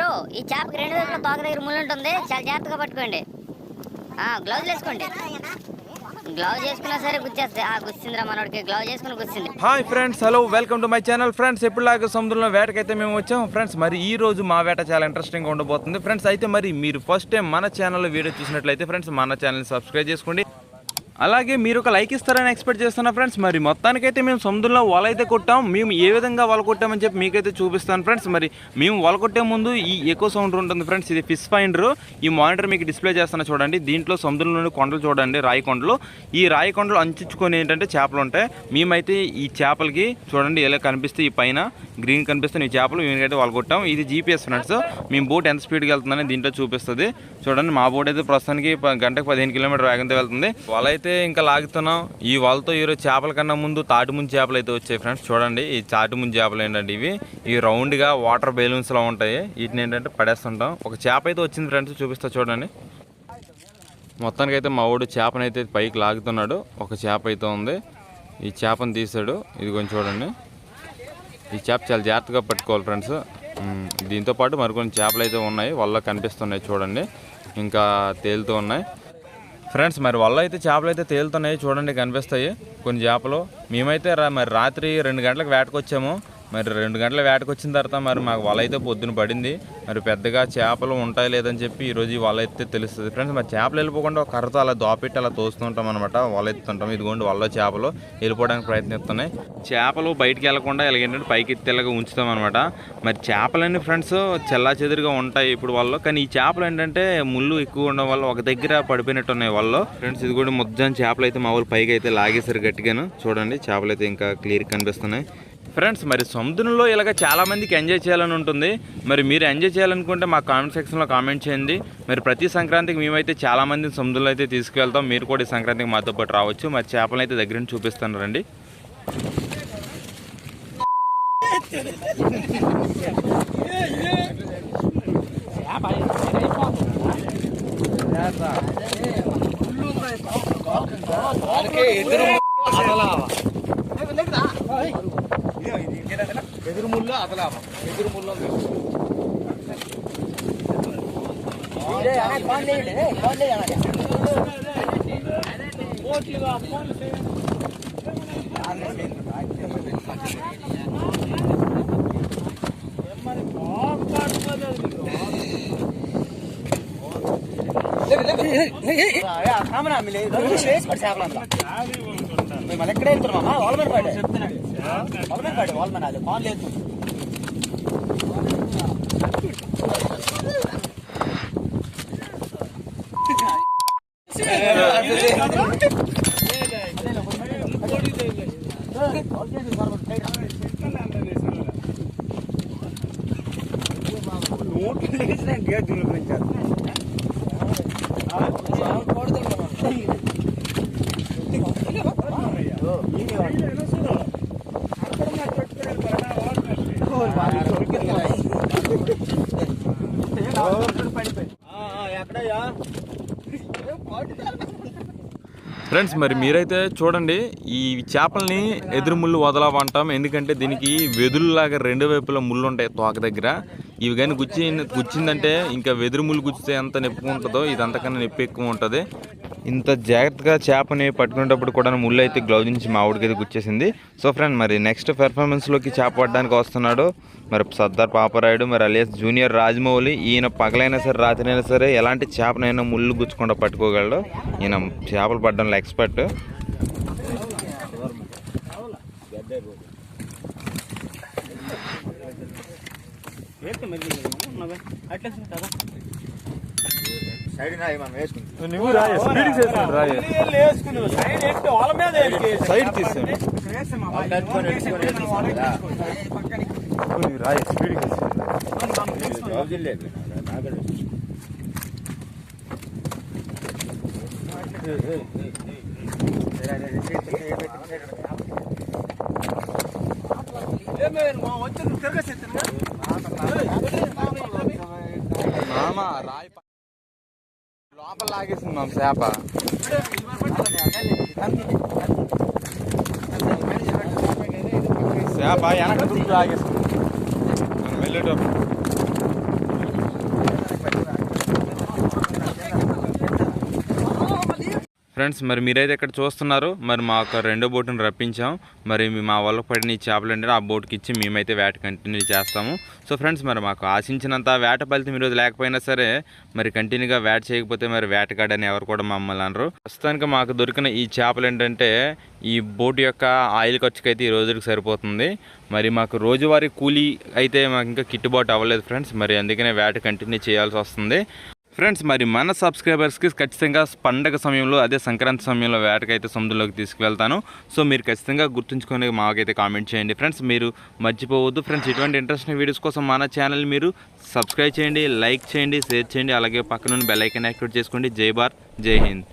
Bro ఈ చేపకి రెండు వైపులా తోక దగ్గర ముళ్ళు ఉంటుంది. చాలా జాగ్రత్తగా పట్టుకోండి. గ్లౌజ్ వేసుకోండి. గ్లౌజ్ వేసుకున్నా సరే గుచ్చేస్తే ఆ గుచ్చిందిరా మనోడికి. గ్లౌజ్ వేసుకుని గుచ్చింది. Hi friends hello welcome to my channel friends ఎప్పుడులాగా సముద్రంలో వేటకైతే మేము వచ్చాం. ఫ్రెండ్స్ మరి ఈ రోజు మా వేట చాలా ఇంట్రెస్టింగ్గా ఉండబోతుంది. ఫ్రెండ్స్ అయితే మరి మీరు ఫస్ట్ టైం మన ఛానల్లో వీడియో చూసినట్లయితే ఫ్రెండ్స్ మన ఛానల్ సబ్స్క్రైబ్ చేసుకోండి. అలాగే మీరు ఒక లైక్ ఇస్తారని ఎక్స్పెక్ట్ చేస్తున్నా ఫ్రెండ్స్ మరి మొత్తానికైతే మేము సముద్రంలో వల అయితే కొట్టాం. మేము ఏ విధంగా వల కొట్టామని చెప్పి మీకైతే చూపిస్తాను ఫ్రెండ్స్ మరి మేము వల కొట్టే ముందు ఈ ఎకో సౌండ్ ఉంటుంది ఫ్రెండ్స్ ఇది ఫిష్ ఫైండర్ ఈ మానిటర్ మీకు డిస్ప్లే చేస్తాను చూడండి. దీంట్లో సముద్రంలోని కొండలు చూడండి రాయి కొండలు. ఈ రాయి కొండలు అంచుకొని ఏంటంటే చేపలు ఉంటాయి. మేమైతే ఈ చేపలకి చూడండి ఎలా కనిపిస్తే ఈ పైన గ్రీన్ కనిపిస్తే ఈ చేపలు. మేమైతే వల కొట్టాం. ఇది జీపీఎస్ ఫ్రెండ్స్ మేము బోట్ ఎంత స్పీడ్కి వెళ్తుందని దీంట్లో చూపిస్తుంది. చూడండి మా బోట్ అయితే ప్రస్తుతానికి గంటకు పదిహేను కిలోమీటర్ వేగంతో వెళ్తుంది. వల అయితే ఇంకా లాగుతున్నాం. ఈ వాళ్ళతో ఈరోజు చేపల కన్నా ముందు తాటిముంచి చేపలు అయితే వచ్చాయి ఫ్రెండ్స్. చూడండి ఈ తాటి చేపలు ఏంటంటే ఇవి. ఈ రౌండ్గా వాటర్ బెలూన్స్లో ఉంటాయి. వీటిని ఏంటంటే పడేస్తుంటాం. ఒక చేప అయితే వచ్చింది ఫ్రెండ్స్ చూపిస్తా చూడండి. మొత్తానికి అయితే మా వాడు చేపనైతే పైకి లాగుతున్నాడు. ఒక చేప అయితే ఉంది. ఈ చేపను తీసాడు. ఇది కొంచెం చూడండి. ఈ చేప చాలా జాగ్రత్తగా పట్టుకోవాలి ఫ్రెండ్స్. దీంతోపాటు దీంతో పాటు మరికొన్ని చేపలు అయితే ఉన్నాయి. వల్ల కనిపిస్తున్నాయి చూడండి. ఇంకా తేలుతూ ఉన్నాయి. ఫ్రెండ్స్ మరి వల్ల అయితే చేపలు అయితే తేలుతున్నాయి. చూడండి కనిపిస్తాయి. కొన్ని చేపలు. మేమైతే రా మరి రాత్రి రెండు గంటలకు వేటకొచ్చాము. మరి రెండు గంటల వేటకు వచ్చిన తర్వాత మరి మాకు వల అయితే పొద్దున పడింది. మరి పెద్దగా చేపలు ఉంటాయి లేదని చెప్పి ఈరోజు ఈ వల అయితే తెలుస్తుంది. ఫ్రెండ్స్ మరి చేపలు వెళ్ళిపోకుండా ఒక కర్రతో అలా దోపెట్టి అలా తోస్తుంటాం అనమాట వల ఎత్తుంటాం. ఇదిగోండి వల్ల చేపలు వెళ్ళిపోవడానికి ప్రయత్నిస్తున్నాయి. చేపలు బయటికి వెళ్ళకుండా ఎలాగేంటంటే పైకి ఎత్తేలాగా ఉంచుతాం అనమాట మరి చేపలన్నీ ఫ్రెండ్స్ చెల్లా చెదురుగా ఉంటాయి ఇప్పుడు వాళ్ళు కానీ ఈ చేపలు ఏంటంటే ముళ్ళు ఎక్కువ ఉండడం వల్ల ఒక దగ్గర పడిపోయినట్టు ఉన్నాయి వాళ్ళు ఫ్రెండ్స్ ఇది కూడా ముద్దాని చేపలు అయితే మా వాళ్ళు పైకి అయితే లాగేశారు గట్టిగాను. చూడండి చేపలు అయితే ఇంకా క్లియర్ కనిపిస్తున్నాయి. ఫ్రెండ్స్ మరి సముద్రంలో ఇలాగ చాలామందికి ఎంజాయ్ చేయాలని ఉంటుంది మరి మీరు ఎంజాయ్ చేయాలనుకుంటే మా కామెంట్ సెక్షన్లో కామెంట్ చేయండి మరి ప్రతి సంక్రాంతికి మేమైతే చాలామందిని సముద్రంలో అయితే తీసుకువెళ్తాం మీరు కూడా ఈ సంక్రాంతికి మాతో పాటు రావచ్చు మరి చేపలను అయితే దగ్గర నుంచి చూపిస్తాను రండి ఎదురు ముళ్ళు అతలా ఎదురు ముళ్ళు మళ్ళీ ఎక్కడే వెళ్తున్నామా వాళ్ళ మీద పడే వాళ్ళ మీద పడే వాళ్ళ మీద అది కాల్ లేదు ఎక్కడయ్యా ఫ్రెండ్స్ మరి మీరైతే చూడండి ఈ చేపల్ని ఎదురు ముళ్ళు వదలవంటాం. ఎందుకంటే దీనికి వెదురులాగా రెండు వైపులా ముళ్ళు ఉంటాయి తోక దగ్గర. ఇవి కానీ గుచ్చి గుచ్చిందంటే ఇంకా వెదురు గుచ్చితే ఎంత నొప్పి ఉంటుందో ఇది అంతకన్నా నొప్పి ఎక్కువ ఉంటుంది. ఇంత జాగ్రత్తగా చేపని పట్టుకునేటప్పుడు కూడా ముళ్ళు అయితే గ్లౌజ్ నుంచి మా ఆవిడకి అయితే గుచ్చేసింది. సో ఫ్రెండ్ మరి నెక్స్ట్ పెర్ఫార్మెన్స్లోకి చేప పడడానికి వస్తున్నాడు. మరి సర్దార్ పాపరాయుడు మరి అలియాస్ జూనియర్ రాజమౌళి ఈయన పగలైనా సరే రాత్రి అయినా సరే ఎలాంటి చేపనైనా ముళ్ళు గుచ్చకుండా పట్టుకోగలడు. ఈయన చేపలు పట్టడంలో ఎక్స్పర్ట్ సైడ్ నాయి మనం వేసుకుంటాం నువ్వు రాయ స్పీడ్ మీద ఎక్కి సైడ్ కదా. రాయ స్పీడ్ జాబ్ చేయలేదు. నాగడు. మామ రాయి లోపల లాగేసింది మా చేప. చేప వెనక దుక్కు లాగేసింది వెళ్ళేటప్పుడు ఫ్రెండ్స్ మరి మీరైతే ఇక్కడ చూస్తున్నారు మరి మా యొక్క రెండో బోటును రప్పించాం. మరి మా వాళ్ళకి పడిన ఈ చేపలు అంటే ఆ బోట్కి ఇచ్చి మేమైతే వేట కంటిన్యూ చేస్తాము. సో ఫ్రెండ్స్ మరి మాకు ఆశించినంత వేట ఫలితం ఈరోజు లేకపోయినా సరే మరి కంటిన్యూగా వేట చేయకపోతే మరి వేటగాడని ఎవరు కూడా మమ్మల్ని అనరు. ప్రస్తుతానికి మాకు దొరికిన ఈ చేపలు ఏంటంటే ఈ బోట్ యొక్క ఆయిల్ ఖర్చుకైతే ఈ రోజుకి సరిపోతుంది. మరి మాకు రోజువారీ కూలీ అయితే మాకు ఇంకా గిట్టుబాటు అవ్వలేదు ఫ్రెండ్స్ మరి అందుకనే వేట కంటిన్యూ చేయాల్సి వస్తుంది. ఫ్రెండ్స్ మరి మన సబ్స్క్రైబర్స్కి ఖచ్చితంగా పండగ సమయంలో అదే సంక్రాంతి సమయంలో వేటకైతే సముద్రంలోకి తీసుకువెళ్తాను. సో మీరు ఖచ్చితంగా గుర్తుంచుకొని మాకైతే కామెంట్ చేయండి. ఫ్రెండ్స్ మీరు మర్చిపోవద్దు. ఫ్రెండ్స్ ఇటువంటి ఇంట్రెస్టింగ్ వీడియోస్ కోసం మన ఛానల్ మీరు సబ్స్క్రైబ్ చేయండి లైక్ చేయండి షేర్ చేయండి. అలాగే పక్కనున్న బెల్ ఐకన్ యాక్టివేట్ చేసుకోండి. జై భారత్ జై హింద్.